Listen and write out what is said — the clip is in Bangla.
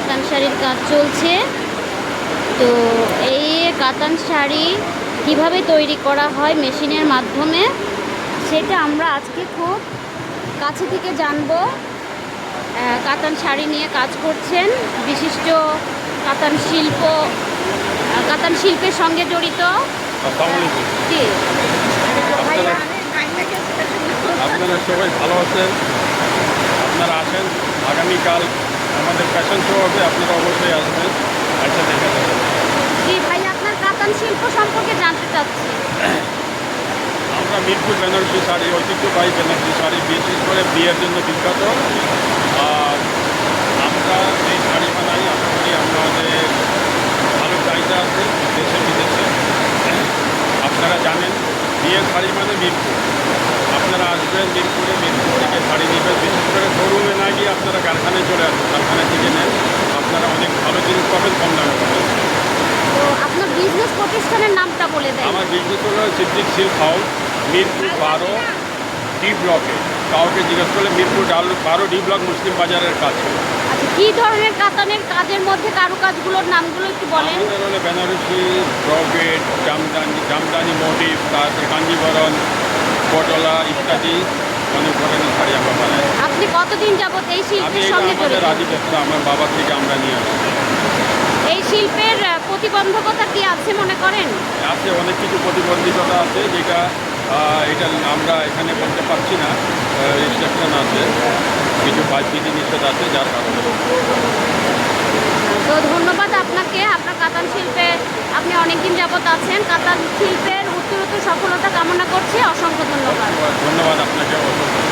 কাজ চলছে। তো এই কাতান শাড়ি কীভাবে তৈরি করা হয় মেশিনের মাধ্যমে সেটা আমরা আজকে খুব কাছে থেকে জানব। কাতান শাড়ি নিয়ে কাজ করছেন বিশিষ্ট কাতান শিল্প কাতান শিল্পের সঙ্গে জড়িত। জি। আপনারা সবাই ভালো আছেন। আপনারা আসেন। আগামীকাল আমাদের ফ্যাশন শো হবে আপনারা অবশ্যই আসবেন আচ্ছা দেখে যাবেন জি ভাই আপনার কাতান শিল্প সম্পর্কে জানতে চাচ্ছি। আমরা মিরপুর বেনারসি শাড়ি ঐতিহ্যবাহী বেনারসি শাড়ি বিশেষ করে বিয়ের জন্য বিখ্যাত। আর আমরা এই শাড়ি বানাই আশা করি আমাদের ভালো চাহিদা আছে দেশে বিদেশে। আপনারা জানেন বিয়ের শাড়ি মানে মিরপুর। আপনারা আসবেন মিরপুরে মিরপুর থেকে শাড়ি নেবেন বিশেষ করে আপনারা কারখানায় চলে আসবেন কারখানা থেকে নেন। আপনারা অনেক ভালো জিনিস পাবেন কম দামে পাবেন। তো আপনার বিজনেস প্রতিষ্ঠানের নামটা বলে দেন। আমার বিজনেস হলো সিদ্দিক সিল্ক হাউস মিরপুর বারো ডি ব্লকে। কাউকে জিজ্ঞেস করলে মিরপুর ডাল বারো ডি ব্লক মুসলিম বাজারের কাছে। আচ্ছা কী ধরনের কাতানের কাজের মধ্যে কারুকাজগুলোর নামগুলো একটু বলেন? বেনারসি ব্রগেট জামদানি জামদানি মোটিভ তারপরে কাঞ্জিবরণ পটলা ইত্যাদি। অনেক ধরনের শাড়ি আমরা বানাই। কতদিন যাবত এই শিল্পের সঙ্গে জড়িত? আমার বাবা থেকে আমরা নিয়ে আসি। এই শিল্পের প্রতিবন্ধকতা কি আছে মনে করেন? আছে অনেক কিছু প্রতিবন্ধিতা আছে যেটা এটা আমরা এখানে বলতে পারছি না রেজিস্ট্রেশন আছে কিছু বিধি নিষেধ আছে যার কারণে। তো ধন্যবাদ আপনাকে আপনার কাতান শিল্পে আপনি অনেকদিন যাবত আছেন। কাতান শিল্পের উত্তরোত্তর সফলতা কামনা করছি অসংখ্য ধন্যবাদ। ধন্যবাদ আপনাকে অসংখ্য